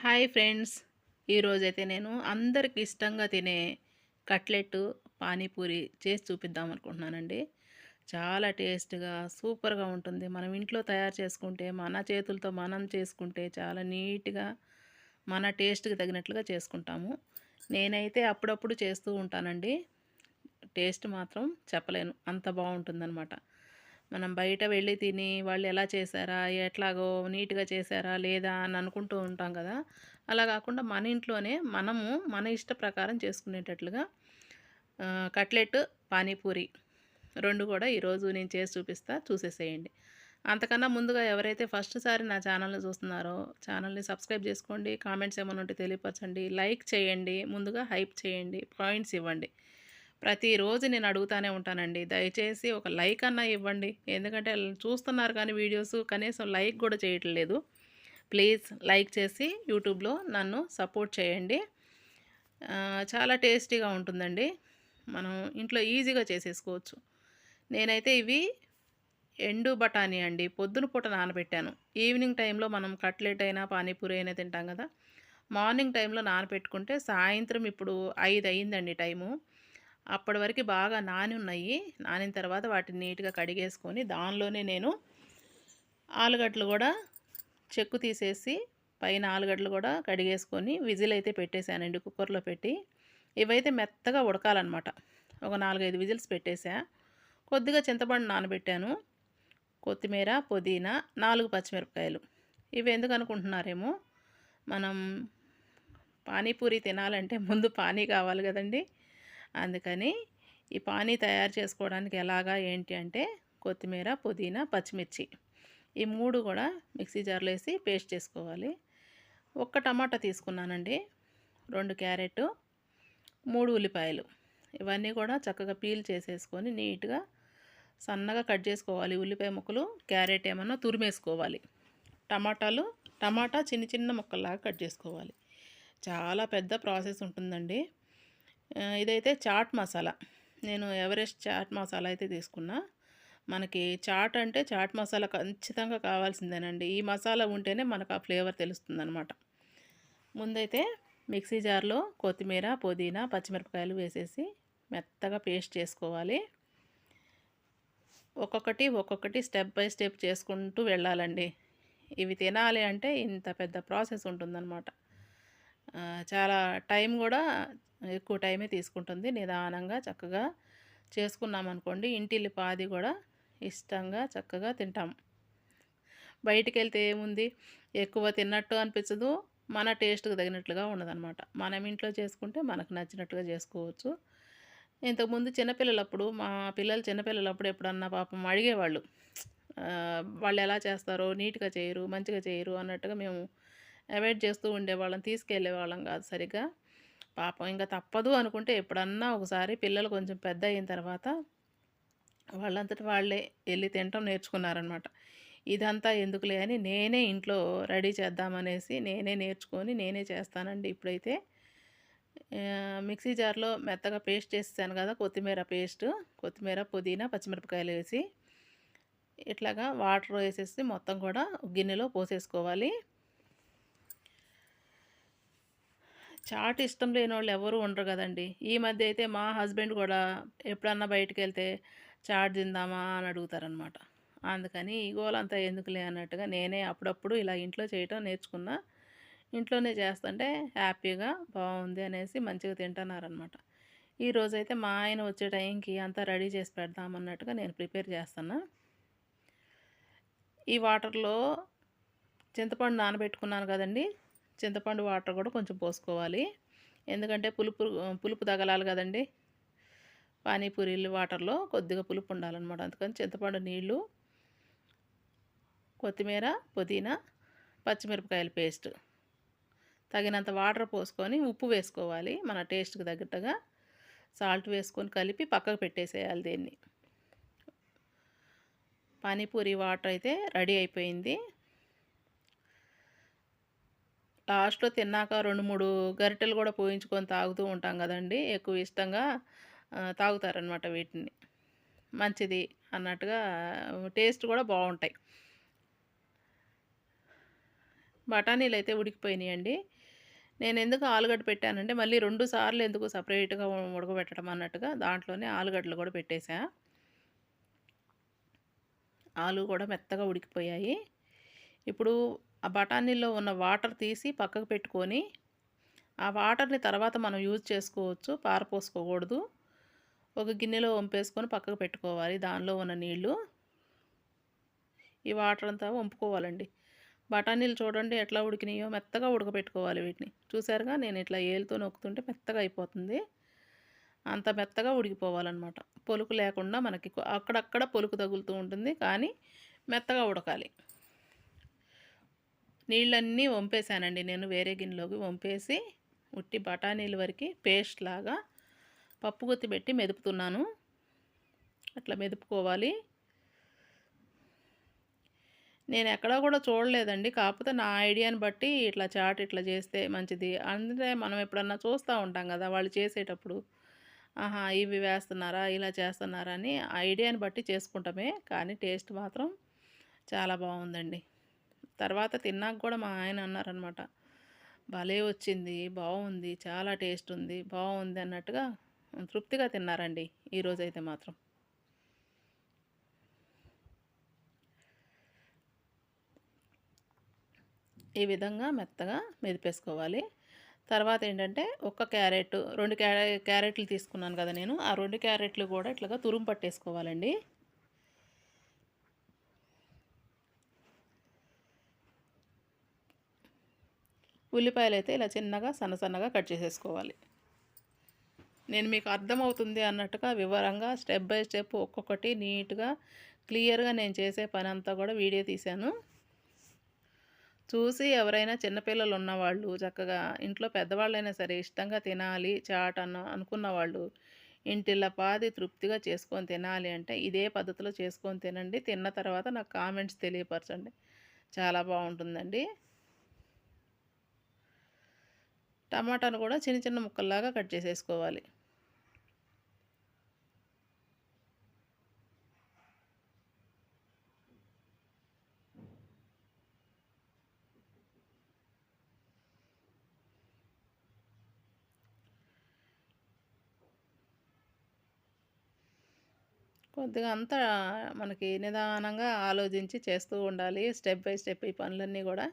Hi friends. ఈరోజైతే నేను అందరికి ఇష్టంగా తినే కట్లెట్ పానీపూరి చేసి చూపిద్దాం అనుకుంటున్నానండి. చాలా టేస్ట్గా సూపర్గా ఉంటుంది. మనం ఇంట్లో తయారు చేసుకుంటే మన చేతులతో మనం చేసుకుంటే చాలా నీట్గా మన టేస్ట్కి తగినట్లుగా చేసుకుంటాము. నేనైతే అప్పుడప్పుడు చేస్తూ ఉంటానండి. టేస్ట్ మాత్రం చెప్పలేను. అంత బాగుంటుందన్నమాట. మనం బయట వెళ్ళి తిని వాళ్ళు ఎలా చేశారా? ఎట్లాగో నీట్గా చేశారా? లేదా? అని అనుకుంటూ ఉంటాం కదా! అలా కాకుండా మన ఇంట్లోనే మనము మన ఇష్ట ప్రకారం చేసుకునేటట్లుగా కట్లెట్ పానీపూరి రెండు కూడా ఈరోజు నేను చేసి చూపిస్తా చూసేసేయండి. అంతకన్నా ముందుగా ఎవరైతే ఫస్ట్ సారి నా ఛానల్ని చూస్తున్నారో ఛానల్ని సబ్స్క్రైబ్ చేసుకోండి. కామెంట్స్ ఏమైనా ఉంటే తెలియపరచండి. లైక్ చేయండి. ముందుగా హైప్ చేయండి. పాయింట్స్ ఇవ్వండి. ప్రతిరోజు నేను అడుగుతానే ఉంటానండి. దయచేసి ఒక లైక్ అన్నా ఇవ్వండి. ఎందుకంటే చూస్తున్నారు కానీ వీడియోస్ కనీసం లైక్ కూడా చేయట్లేదు ప్లీజ్ లైక్ చేసి యూట్యూబ్లో నన్ను సపోర్ట్ చేయండి. చాలా టేస్టీగా ఉంటుందండి. మనం ఇంట్లో ఈజీగా చేసేసుకోవచ్చు. నేనైతే ఇవి ఎండు బఠానీ అండి. పొద్దున పూట నానబెట్టాను. ఈవినింగ్ టైంలో మనం కట్లెట్ అయినా పానీపూరి అయినా తింటాం కదా. మార్నింగ్ టైంలో నానబెట్టుకుంటే సాయంత్రం ఇప్పుడు ఐదు అయిందండి టైము. అప్పటి వరకు బాగా నాని ఉన్నాయి నానిన తర్వాత వాటిని నీట్గా కడిగేసుకొని దానిలోనే నేను ఆలుగడ్డలు కూడా చెక్కు తీసేసి పైన ఆలుగడ్డలు కూడా కడిగేసుకొని విజిల్ అయితే పెట్టేశానండి కుక్కర్లో పెట్టి. ఇవైతే మెత్తగా ఉడకాలన్నమాట. ఒక నాలుగైదు విజిల్స్ పెట్టేశా కొద్దిగా చింతపండు నానబెట్టాను. కొత్తిమీర పుదీనా నాలుగు పచ్చిమిరపకాయలు. ఇవి ఎందుకు అనుకుంటున్నారేమో? మనం పానీపూరి తినాలంటే ముందు పానీ కావాలి కదండి. అందుకని ఈ పానీ తయారు చేసుకోవడానికి ఎలాగా ఏంటి అంటే కొత్తిమీర పుదీనా పచ్చిమిర్చి ఈ మూడు కూడా మిక్సీ జార్లో వేసి పేస్ట్ చేసుకోవాలి. ఒక్క టమాటా తీసుకున్నానండి. రెండు క్యారెట్ మూడు ఉల్లిపాయలు. ఇవన్నీ కూడా చక్కగా పీల్ చేసేసుకొని నీట్గా సన్నగా కట్ చేసుకోవాలి. ఉల్లిపాయ ముక్కలు క్యారెట్ ఏమన్నా తురిమేసుకోవాలి. టమాటాలు టమాటా చిన్న చిన్న ముక్కల్లాగా కట్ చేసుకోవాలి. చాలా పెద్ద ప్రాసెస్ ఉంటుందండి. ఇదైతే చాట్ మసాలా. నేను ఎవరెస్ట్ చాట్ మసాలా అయితే తీసుకున్నా. మనకి చాట్ అంటే చాట్ మసాలా ఖచ్చితంగా కావాల్సిందేనండి. ఈ మసాలా ఉంటేనే మనకు ఆ ఫ్లేవర్ తెలుస్తుందన్నమాట. ముందైతే మిక్సీ జార్లో కొత్తిమీర పుదీనా పచ్చిమిరపకాయలు వేసేసి మెత్తగా పేస్ట్ చేసుకోవాలి. ఒక్కొక్కటి ఒక్కొక్కటి స్టెప్ బై స్టెప్ చేసుకుంటూ వెళ్ళాలండి. ఇవి తినాలి అంటే ఇంత పెద్ద ప్రాసెస్ ఉంటుందన్నమాట. చాలా టైం కూడా ఎక్కువ టైమే తీసుకుంటుంది. నిదానంగా చక్కగా చేసుకున్నామనుకోండి ఇంటిల్లి పాది కూడా ఇష్టంగా చక్కగా తింటాం. బయటికి వెళ్తే ఏముంది? ఎక్కువ తిన్నట్టు అనిపించదు. మన టేస్ట్కి తగినట్లుగా ఉండదన్నమాట. మనం ఇంట్లో చేసుకుంటే మనకు నచ్చినట్టుగా చేసుకోవచ్చు. ఇంతకుముందు చిన్నపిల్లలప్పుడు మా పిల్లలు చిన్నపిల్లలప్పుడు ఎప్పుడన్నా పాపం అడిగేవాళ్ళు వాళ్ళు ఎలా చేస్తారో నీట్గా చేయరు మంచిగా చేయరు అన్నట్టుగా మేము అవాయిడ్ చేస్తూ ఉండేవాళ్ళం తీసుకెళ్ళే వాళ్ళం కాదు సరిగ్గా. పాపం ఇంకా తప్పదు అనుకుంటే ఎప్పుడన్నా ఒకసారి పిల్లలు కొంచెం పెద్ద అయిన తర్వాత వాళ్ళంతటి వాళ్ళే వెళ్ళి తినటం నేర్చుకున్నారనమాట. ఇదంతా ఎందుకులే అని నేనే ఇంట్లో రెడీ చేద్దామనేసి నేనే నేర్చుకొని నేనే చేస్తానండి ఇప్పుడైతే. మిక్సీ జార్లో మెత్తగా పేస్ట్ చేసేసాను కదా కొత్తిమీర పేస్ట్ కొత్తిమీర పుదీనా పచ్చిమిరపకాయలు వేసి ఇట్లాగా వాటర్ వేసేసి మొత్తం కూడా గిన్నెలో పోసేసుకోవాలి. చాట్ ఇష్టం లేని వాళ్ళు ఎవరు ఉండరు కదండి. ఈ మధ్య అయితే మా హస్బెండ్ కూడా ఎప్పుడన్నా బయటకు వెళ్తే చాట్ తిందామా అని అడుగుతారనమాట. అందుకని ఈ గోలంతా ఎందుకులే అన్నట్టుగా నేనే అప్పుడప్పుడు ఇలా ఇంట్లో చేయటం నేర్చుకున్నా. ఇంట్లోనే చేస్తుంటే హ్యాపీగా బాగుంది అనేసి మంచిగా తింటున్నారనమాట. ఈరోజు అయితే మా ఆయన వచ్చే టైంకి అంతా రెడీ చేసి పెడదామన్నట్టుగా నేను ప్రిపేర్ చేస్తున్నా. ఈ వాటర్లో చింతపండు నానబెట్టుకున్నాను కదండి. చింతపండు వాటర్ కూడా కొంచెం పోసుకోవాలి. ఎందుకంటే పులుపు పులుపు తగలాలి కదండి. పానీపూరీలు వాటర్లో కొద్దిగా పులుపు ఉండాలన్నమాట. అందుకని చింతపండు నీళ్ళు కొత్తిమీర పుదీనా పచ్చిమిరపకాయల పేస్ట్ తగినంత వాటర్ పోసుకొని ఉప్పు వేసుకోవాలి. మన టేస్ట్కి తగ్గట్టుగా సాల్ట్ వేసుకొని కలిపి పక్కకు పెట్టేసేయాలి దీన్ని. పానీపూరి వాటర్ అయితే రెడీ అయిపోయింది. లాస్ట్లో తిన్నాక రెండు మూడు గరిటెలు కూడా పోయించుకొని తాగుతూ ఉంటాం కదండి. ఎక్కువ ఇష్టంగా తాగుతారనమాట వీటిని. మంచిది అన్నట్టుగా టేస్ట్ కూడా బాగుంటాయి బఠానీలు అయితే ఉడికిపోయినాయండి. నేను ఎందుకు ఆలుగడ్డ పెట్టానంటే మళ్ళీ రెండు సార్లు ఎందుకు సపరేట్గా ఉడకబెట్టడం అన్నట్టుగా దాంట్లోనే ఆలుగడ్డలు కూడా పెట్టేశా. ఆలు కూడా మెత్తగా ఉడికిపోయాయి. ఇప్పుడు ఆ బఠానీల్లో ఉన్న వాటర్ తీసి పక్కకు పెట్టుకొని ఆ వాటర్ని తర్వాత మనం యూజ్ చేసుకోవచ్చు పారపోసుకోకూడదు. ఒక గిన్నెలో వంపేసుకొని పక్కకు పెట్టుకోవాలి దానిలో ఉన్న నీళ్ళు. ఈ వాటర్ అంతా వంపుకోవాలండి. బఠానీలు చూడండి ఎట్లా ఉడికినాయో మెత్తగా ఉడకబెట్టుకోవాలి వీటిని. చూసారుగా? నేను ఇట్లా ఏలుతో నొక్కుతుంటే మెత్తగా అయిపోతుంది. అంత మెత్తగా ఉడికిపోవాలన్నమాట. పొలుకు లేకుండా మనకి అక్కడక్కడ పొలుకు తగులుతూ ఉంటుంది కానీ మెత్తగా ఉడకాలి. నీళ్ళన్నీ వంపేశానండి. నేను వేరే గిన్నెలోకి వంపేసి ఉట్టి బఠానీల వరకు పేస్ట్ లాగా పప్పు గుత్తి పెట్టి మెదుపుతున్నాను. అట్లా మెదుపుకోవాలి. నేను ఎక్కడా కూడా చూడలేదండి. కాకపోతే నా ఐడియాని బట్టి ఇట్లా చాట్ ఇట్లా చేస్తే మంచిది. అంటే మనం ఎప్పుడన్నా చూస్తూ ఉంటాం కదా వాళ్ళు చేసేటప్పుడు. ఆహా ఇవి వేస్తున్నారా ఇలా చేస్తున్నారా అని ఐడియాని బట్టి చేసుకుంటామే. కానీ టేస్ట్ మాత్రం చాలా బాగుందండి. తర్వాత తిన్నాక కూడా మా ఆయన అన్నారనమాట భలే వచ్చింది బాగుంది చాలా టేస్ట్ ఉంది బాగుంది అన్నట్టుగా తృప్తిగా తిన్నారండి ఈరోజైతే మాత్రం. ఈ విధంగా మెత్తగా మెదిపేసుకోవాలి. తర్వాత ఏంటంటే ఒక క్యారెట్ రెండు క్యారె క్యారెట్లు తీసుకున్నాను కదా నేను ఆ రెండు క్యారెట్లు కూడా ఇట్లాగా తురుము పట్టేసుకోవాలండి. ఉల్లిపాయలు అయితే ఇలా చిన్నగా సన్న సన్నగా కట్ చేసేసుకోవాలి. నేను మీకు అర్థమవుతుంది అన్నట్టుగా వివరంగా స్టెప్ బై స్టెప్ ఒక్కొక్కటి నీట్గా క్లియర్గా నేను చేసే పని అంతా కూడా వీడియో తీశాను. చూసి ఎవరైనా చిన్నపిల్లలు ఉన్నవాళ్ళు చక్కగా ఇంట్లో పెద్దవాళ్ళైనా సరే ఇష్టంగా తినాలి చాట్ అన్న అనుకున్న వాళ్ళు ఇంటిల్ల పాది తృప్తిగా చేసుకొని తినాలి అంటే ఇదే పద్ధతిలో చేసుకొని తినండి. తిన్న తర్వాత నాకు కామెంట్స్ తెలియపరచండి. చాలా బాగుంటుందండి. టమాటాను కూడా చిన్న చిన్న ముక్కల్లాగా కట్ చేసేసుకోవాలి. కొద్దిగా అంతా మనకి నిదానంగా ఆలోచించి చేస్తూ ఉండాలి స్టెప్ బై స్టెప్ ఈ పనులన్నీ కూడా.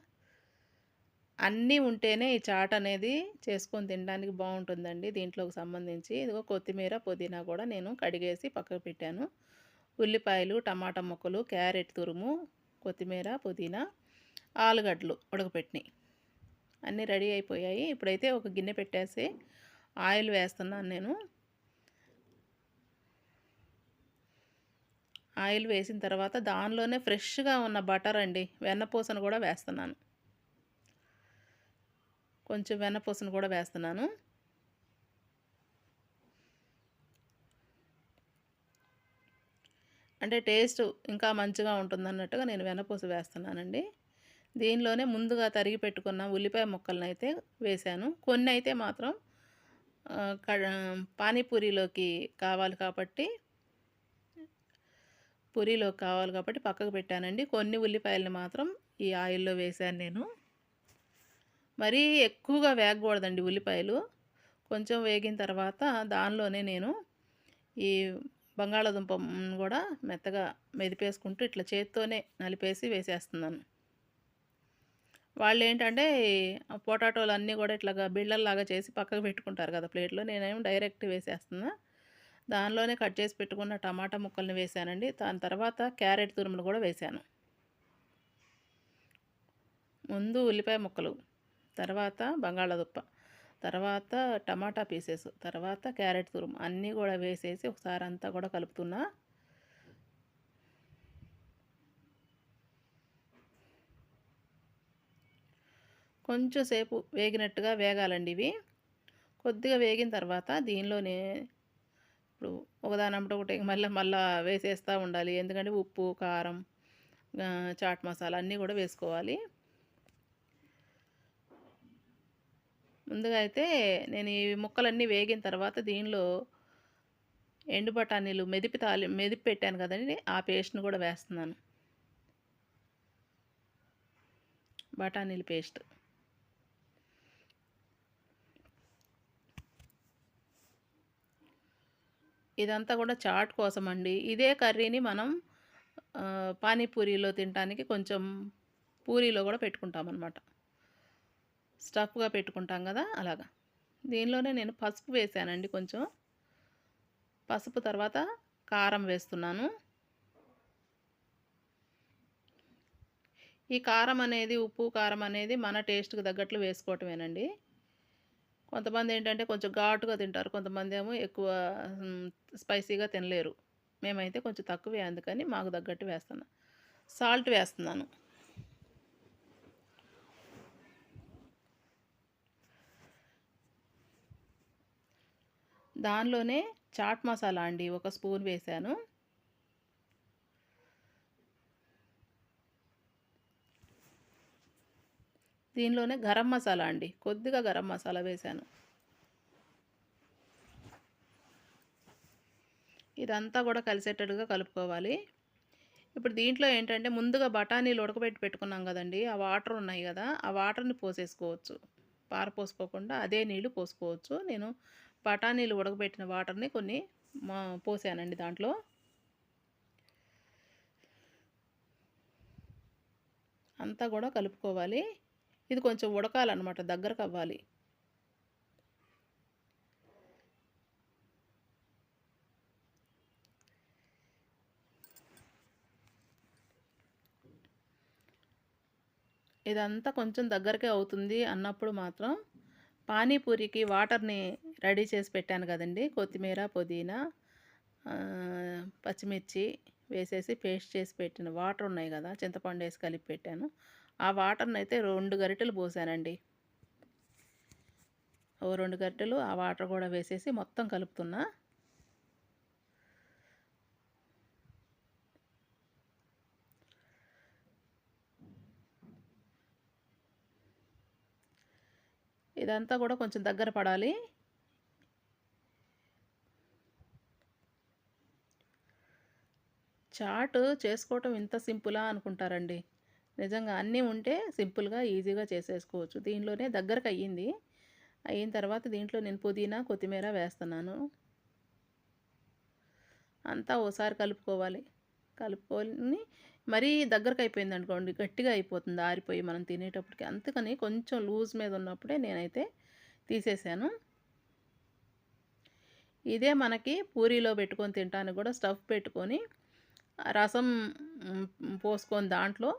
అన్నీ ఉంటేనే ఈ చాట్ అనేది చేసుకొని తినడానికి బాగుంటుందండి. దీంట్లోకి సంబంధించి ఇదిగో కొత్తిమీర పుదీనా కూడా నేను కడిగేసి పక్కకు పెట్టాను. ఉల్లిపాయలు టమాటా ముక్కలు క్యారెట్ తురుము కొత్తిమీర పుదీనా ఆలుగడ్డలు ఉడకపెట్టినాయి అన్నీ రెడీ అయిపోయాయి. ఇప్పుడైతే ఒక గిన్నె పెట్టేసి ఆయిల్ వేస్తున్నాను నేను. ఆయిల్ వేసిన తర్వాత దానిలోనే ఫ్రెష్గా ఉన్న బటర్ అండి వెన్నపూసను కూడా వేస్తున్నాను. కొంచెం వెన్నపూసను కూడా వేస్తున్నాను. అంటే టేస్ట్ ఇంకా మంచిగా ఉంటుంది అన్నట్టుగా నేను వెన్నపూస వేస్తున్నానండి. దీనిలోనే ముందుగా తరిగి పెట్టుకున్న ఉల్లిపాయ ముక్కలను అయితే వేశాను కొన్ని అయితే మాత్రం పానీపూరిలోకి కావాలి కాబట్టి పూరిలోకి కావాలి కాబట్టి పక్కకు పెట్టానండి. కొన్ని ఉల్లిపాయలను మాత్రం ఈ ఆయిల్లో వేశాను నేను. మరీ ఎక్కువగా వేగకూడదండి ఉల్లిపాయలు. కొంచెం వేగిన తర్వాత దానిలోనే నేను ఈ బంగాళాదుంప కూడా మెత్తగా మెదిపేసుకుంటూ ఇట్లా చేత్తోనే నలిపేసి వేసేస్తున్నాను. వాళ్ళు ఏంటంటే పొటాటోలు అన్నీ కూడా ఇట్లాగా బిళ్ళల్లాగా చేసి పక్కకు పెట్టుకుంటారు కదా ప్లేట్లో. నేనేం డైరెక్ట్ వేసేస్తున్నా. దానిలోనే కట్ చేసి పెట్టుకున్న టమాటా ముక్కల్ని వేసానండి. దాని తర్వాత క్యారెట్ తురుములు కూడా వేశాను ముందు ఉల్లిపాయ ముక్కలు. తర్వాత బంగాళదుప్ప తర్వాత టమాటా పీసెస్ తర్వాత క్యారెట్ తురుము అన్నీ కూడా వేసేసి ఒకసారి అంతా కూడా కలుపుతున్నా. కొంచెం సేపు వేగినట్టుగా వేగాలండి ఇవి. కొద్దిగా వేగిన తర్వాత దీనిలోనే ఇప్పుడు ఒకదానంటే ఒకటి మళ్ళీ మళ్ళీ వేసేస్తూ ఉండాలి. ఎందుకంటే ఉప్పు కారం చాట్ మసాలా అన్నీ కూడా వేసుకోవాలి. ముందుగా అయితే నేను ఈ ముక్కలన్నీ వేగిన తర్వాత దీనిలో ఎండు బఠానీలు మెదిపి తాలి మెదిపి పెట్టాను కదండి ఆ పేస్ట్ని కూడా వేస్తున్నాను. బఠానీల పేస్ట్. ఇదంతా కూడా చాట్ కోసం అండి ఇదే కర్రీని మనం పానీపూరిలో తినడానికి కొంచెం పూరీలో కూడా పెట్టుకుంటాం అనమాట స్టఫ్గా పెట్టుకుంటాం కదా అలాగా. దీనిలోనే నేను పసుపు వేసానండి కొంచెం. పసుపు తర్వాత కారం వేస్తున్నాను. ఈ కారం అనేది ఉప్పు కారం అనేది మన టేస్ట్కి తగ్గట్లు వేసుకోవటమేనండి. కొంతమంది ఏంటంటే కొంచెం ఘాటుగా తింటారు కొంతమంది ఏమో ఎక్కువ స్పైసీగా తినలేరు. మేమైతే కొంచెం తక్కువే అందుకని మాకు తగ్గట్టు వేస్తున్నాను సాల్ట్ వేస్తున్నాను. దానిలోనే చాట్ మసాలా అండి ఒక స్పూన్ వేశాను. దీనిలోనే గరం మసాలా అండి కొద్దిగా గరం మసాలా వేశాను. ఇదంతా కూడా కలిసేటట్టుగా కలుపుకోవాలి. ఇప్పుడు దీంట్లో ఏంటంటే ముందుగా బఠానీలు ఉడకబెట్టి పెట్టుకున్నాం కదండి ఆ వాటర్ ఉన్నాయి కదా ఆ వాటర్ని పోసేసుకోవచ్చు. పార పోసుకోకుండా అదే నీళ్ళు పోసుకోవచ్చు. నేను బఠానీలు ఉడకబెట్టిన వాటర్ని కొన్ని మా పోసానండి దాంట్లో. అంతా కూడా కలుపుకోవాలి. ఇది కొంచెం ఉడకాలన్నమాట దగ్గరకు అవ్వాలి. ఇదంతా కొంచెం దగ్గరకే అవుతుంది అన్నప్పుడు మాత్రం పానీపూరికి వాటర్ని రెడీ చేసి పెట్టాను కదండి. కొత్తిమీర పుదీనా పచ్చిమిర్చి వేసేసి పేస్ట్ చేసి పెట్టిన వాటర్ ఉన్నాయి కదా చింతపండు వేసి కలిపి పెట్టాను. ఆ వాటర్ని అయితే రెండు గరిటెలు పోసానండి. ఓ రెండు గరిటెలు ఆ వాటర్ కూడా వేసేసి మొత్తం కలుపుతున్నా. ఇదంతా కూడా కొంచెం దగ్గర పడాలి. చాట్ చేసుకోవటం ఇంత సింపులా అనుకుంటారండి. నిజంగా అన్నీ ఉంటే సింపుల్గా ఈజీగా చేసేసుకోవచ్చు. దీనిలోనే దగ్గరకు అయ్యింది. అయిన తర్వాత దీంట్లో నేను పుదీనా కొత్తిమీర వేస్తున్నాను. అంతా ఓసారి కలుపుకోవాలి. కలుపుకొని మరీ దగ్గరకు అయిపోయింది అనుకోండి గట్టిగా అయిపోతుంది ఆరిపోయి మనం తినేటప్పటికి. అందుకని కొంచెం లూజ్ మీద ఉన్నప్పుడే నేనైతే తీసేసాను. ఇదే మనకి పూరీలో పెట్టుకొని తింటానికి కూడా స్టఫ్ పెట్టుకొని రసం పోసుకొని దాంట్లో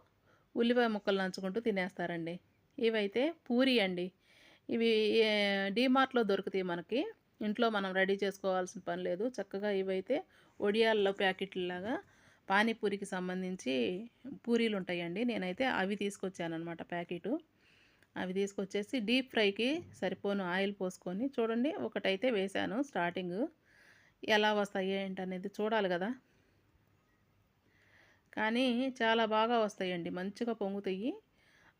ఉల్లిపాయ ముక్కలు నంచుకుంటూ తినేస్తారండి. ఇవైతే పూరి అండి. ఇవి డీమార్ట్లో దొరుకుతాయి మనకి. ఇంట్లో మనం రెడీ చేసుకోవాల్సిన పని లేదు. చక్కగా ఇవైతే ఒడియాల్లో ప్యాకెట్లాగా పానీపూరికి సంబంధించి పూరీలు ఉంటాయండి నేనైతే అవి తీసుకొచ్చానమాట ప్యాకెటు. అవి తీసుకొచ్చేసి డీప్ ఫ్రైకి సరిపోను ఆయిల్ పోసుకొని చూడండి ఒకటైతే వేశాను స్టార్టింగ్. ఎలా వస్తాయి ఏంటనేది చూడాలి కదా. కానీ చాలా బాగా వస్తాయండి మంచిగా పొంగుతాయి.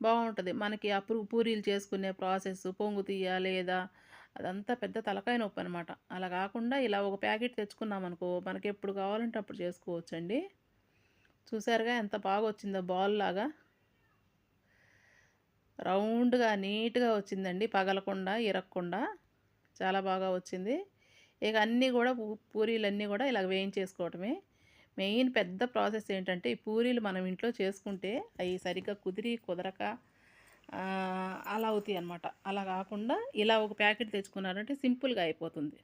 బాగుంటుంది. మనకి అప్పుడు పూరీలు చేసుకునే ప్రాసెస్ పొంగుతీయా లేదా అదంతా పెద్ద తలకాయ నొప్పి అనమాట అలా కాకుండా ఇలా ఒక ప్యాకెట్ తెచ్చుకున్నాం అనుకో మనకి ఎప్పుడు కావాలంటే అప్పుడు చేసుకోవచ్చండి. చూసారుగా ఎంత బాగా వచ్చిందో బాల్ లాగా రౌండ్గా నీట్గా వచ్చిందండి. పగలకుండా ఇరక్కుండా చాలా బాగా వచ్చింది. ఇక అన్నీ కూడా పూరీలన్నీ కూడా ఇలా వేయించేసుకోవటమే. మెయిన్ పెద్ద ప్రాసెస్ ఏంటంటే ఈ పూరీలు మనం ఇంట్లో చేసుకుంటే అవి సరిగ్గా కుదిరి కుదరక అలా అవుతాయి అన్నమాట. అలా కాకుండా ఇలా ఒక ప్యాకెట్ తెచ్చుకున్నారంటే సింపుల్గా అయిపోతుంది.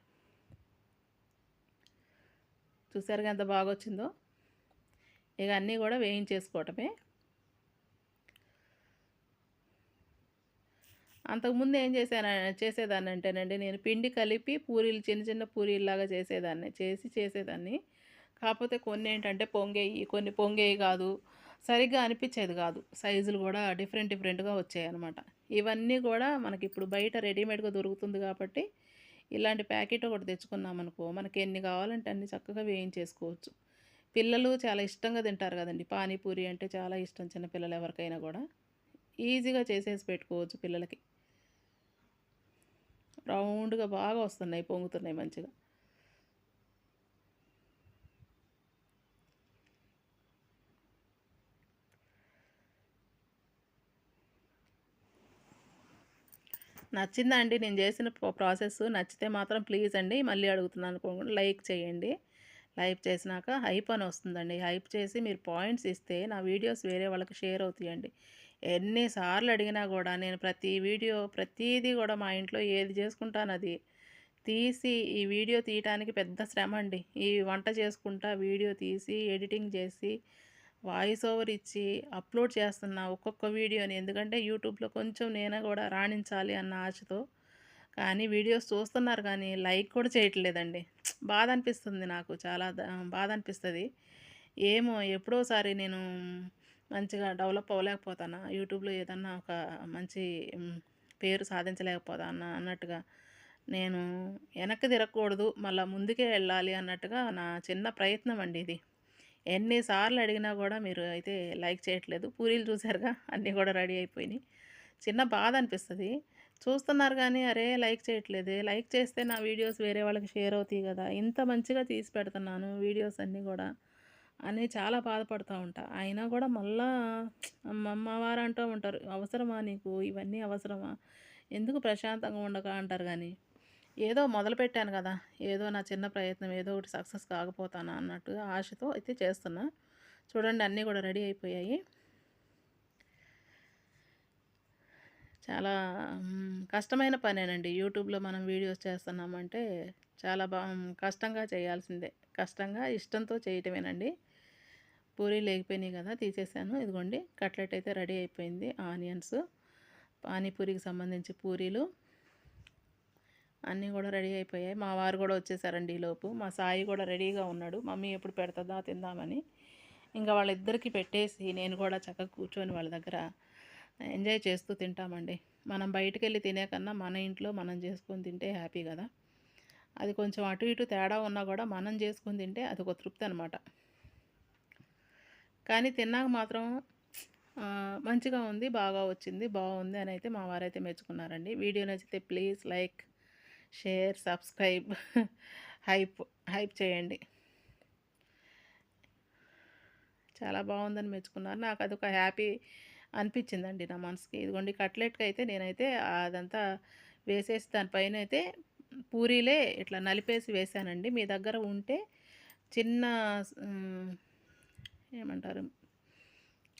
చూసారుగా ఎంత బాగా వచ్చిందో ఇక అన్నీ కూడా వేయించేసుకోవటమే. అంతకుముందు ఏం చేశాను చేసేదాన్ని అంటేనండి నేను పిండి కలిపి పూరీలు చిన్న చిన్న పూరీలాగా చేసేదాన్ని చేసి చేసేదాన్ని. కాకపోతే కొన్ని ఏంటంటే పొంగేయి కొన్ని పొంగేయి కాదు సరిగ్గా అనిపించేది కాదు. సైజులు కూడా డిఫరెంట్ డిఫరెంట్గా వచ్చాయి అనమాట ఇవన్నీ కూడా మనకి ఇప్పుడు బయట రెడీమేడ్గా దొరుకుతుంది కాబట్టి ఇలాంటి ప్యాకెట్ ఒకటి తెచ్చుకున్నాం అనుకో మనకి ఎన్ని కావాలంటే అన్ని చక్కగా వేయించేసుకోవచ్చు. పిల్లలు చాలా ఇష్టంగా తింటారు కదండి. పానీపూరి అంటే చాలా ఇష్టం చిన్న పిల్లలు ఎవరికైనా కూడా. ఈజీగా చేసేసి పెట్టుకోవచ్చు పిల్లలకి. రౌండ్గా బాగా వస్తున్నాయి పొంగుతున్నాయి మంచిగా. నచ్చిందా అండి? నేను చేసిన ప్రాసెస్ నచ్చితే మాత్రం ప్లీజ్ అండి. మళ్ళీ అడుగుతున్నాను అనుకోకుండా లైక్ చేయండి. లైక్ చేసినాక హైప్ అని వస్తుందండి. హైప్ చేసి మీరు పాయింట్స్ ఇస్తే నా వీడియోస్ వేరే వాళ్ళకి షేర్ అవుతాయండి. ఎన్నిసార్లు అడిగినా కూడా నేను ప్రతి వీడియో ప్రతిదీ కూడా మా ఇంట్లో ఏది చేసుకుంటాను అది తీసి ఈ వీడియో తీయటానికి పెద్ద శ్రమ అండి. ఈ వంట చేసుకుంటా వీడియో తీసి ఎడిటింగ్ చేసి వాయిస్ ఓవర్ ఇచ్చి అప్లోడ్ చేస్తున్నా ఒక్కొక్క వీడియోని. ఎందుకంటే యూట్యూబ్లో కొంచెం నేను కూడా రాణించాలి అన్న ఆశతో కానీ వీడియోస్ చూస్తున్నారు కానీ లైక్ కూడా చేయట్లేదండి. బాధ అనిపిస్తుంది నాకు చాలా బాధ అనిపిస్తుంది ఏమో ఎప్పుడోసారి నేను మంచిగా డెవలప్ అవ్వలేకపోతానా? యూట్యూబ్లో ఏదన్నా ఒక మంచి పేరు సాధించలేకపోతానా? అన్నట్టుగా నేను వెనక్కి తిరగకూడదు మళ్ళీ ముందుకే వెళ్ళాలి అన్నట్టుగా నా చిన్న ప్రయత్నం అండి ఇది. ఎన్నిసార్లు అడిగినా కూడా మీరు అయితే లైక్ చేయట్లేదు. పూరీలు చూసారుగా అన్నీ కూడా రెడీ అయిపోయినాయి. చిన్న బాధ అనిపిస్తుంది చూస్తున్నారు కానీ అరే లైక్ చేయట్లేదు. లైక్ చేస్తే నా వీడియోస్ వేరే వాళ్ళకి షేర్ అవుతాయి కదా. ఇంత మంచిగా తీసి పెడుతున్నాను వీడియోస్ అన్నీ కూడా అని చాలా బాధపడుతూ ఉంటా. అయినా కూడా మళ్ళా అమ్మవారు అంటూ ఉంటారు అవసరమా నీకు? ఇవన్నీ అవసరమా? ఎందుకు ప్రశాంతంగా ఉండక? అంటారు కానీ ఏదో మొదలుపెట్టాను కదా. ఏదో నా చిన్న ప్రయత్నం ఏదో ఒకటి సక్సెస్ కాకపోతానా? అన్నట్టు ఆశతో అయితే చేస్తున్నా. చూడండి అన్నీ కూడా రెడీ అయిపోయాయి. చాలా కష్టమైన పనేనండి. యూట్యూబ్లో మనం వీడియోస్ చేస్తున్నామంటే చాలా బా కష్టంగా చేయాల్సిందే. కష్టంగా ఇష్టంతో చేయటమేనండి. పూరీ లేకపోయినాయి కదా తీసేసాను. ఇదిగోండి కట్లెట్ అయితే రెడీ అయిపోయింది. ఆనియన్స్ పానీపూరికి సంబంధించి పూరీలు అన్నీ కూడా రెడీ అయిపోయాయి. మా వారు కూడా వచ్చేసారండి ఈలోపు మా సాయి కూడా రెడీగా ఉన్నాడు. మమ్మీ ఎప్పుడు పెడతదా తిందామని. ఇంకా వాళ్ళిద్దరికీ పెట్టేసి నేను కూడా చక్కగా కూర్చొని వాళ్ళ దగ్గర ఎంజాయ్ చేస్తూ తింటామండి. మనం బయటకు వెళ్ళి తినే కన్నా మన ఇంట్లో మనం చేసుకొని తింటే హ్యాపీ కదా. అది కొంచెం అటు ఇటు తేడా ఉన్నా కూడా మనం చేసుకొని తింటే అది ఒక తృప్తి అనమాట కానీ తిన్నాక మాత్రం మంచిగా ఉంది బాగా వచ్చింది బాగుంది అని అయితే మా వారైతే మెచ్చుకున్నారండి. వీడియో నచ్చితే please like share subscribe hype hype చేయండి. చాలా బాగుందని మెచ్చుకున్నారు. నాకు అదొక హ్యాపీ అనిపించిందండి నా మనసుకి. ఇదిగోండి కట్లెట్కి అయితే నేనైతే అదంతా వేసేసి దానిపైన అయితే పూరీలే ఇట్లా నలిపేసి వేసానండి. మీ దగ్గర ఉంటే చిన్న ఏమంటారు?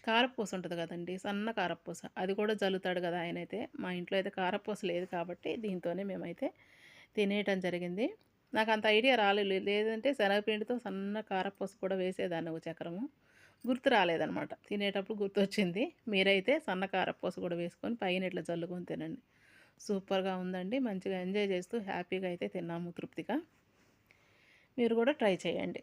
కారపూస ఉంటుంది కదండి సన్న కారపూస. అది కూడా జల్లుతాడు కదా ఆయన అయితే మా ఇంట్లో అయితే కారపూస లేదు కాబట్టి దీంతోనే మేమైతే తినేయటం జరిగింది. నాకు అంత ఐడియా రాలేదు. లేదంటే శనగపిండితో సన్న కారపూస కూడా వేసేదాన్ని ఒక చక్రము. గుర్తు రాలేదనమాట. తినేటప్పుడు గుర్తొచ్చింది. మీరైతే సన్న పూస కూడా వేసుకొని పైన ఇట్లా జల్లుకొని తినండి. సూపర్గా ఉందండి. మంచిగా ఎంజాయ్ చేస్తూ హ్యాపీగా అయితే తిన్నాము తృప్తిగా. మీరు కూడా ట్రై చేయండి.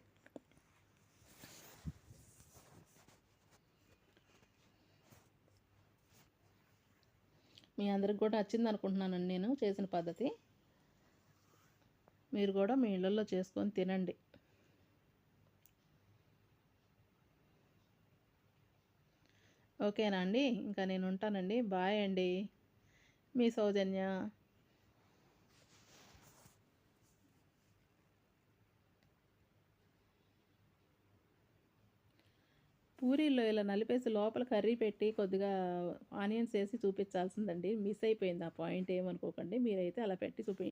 మీ అందరికి కూడా నచ్చింది అనుకుంటున్నానండి నేను చేసిన పద్ధతి. మీరు కూడా మీ ఇళ్ళల్లో చేసుకొని తినండి. ఓకేనా అండి? ఇంకా నేను ఉంటానండి. బాయ్ అండి. మీ సౌజన్య. పూరీలో ఇలా నలిపేసి లోపల కర్రీ పెట్టి కొద్దిగా ఆనియన్స్ వేసి చూపించాల్సిందండి. మిస్ అయిపోయింది ఆ పాయింట్. ఏమనుకోకండి. మీరైతే అలా పెట్టి చూపి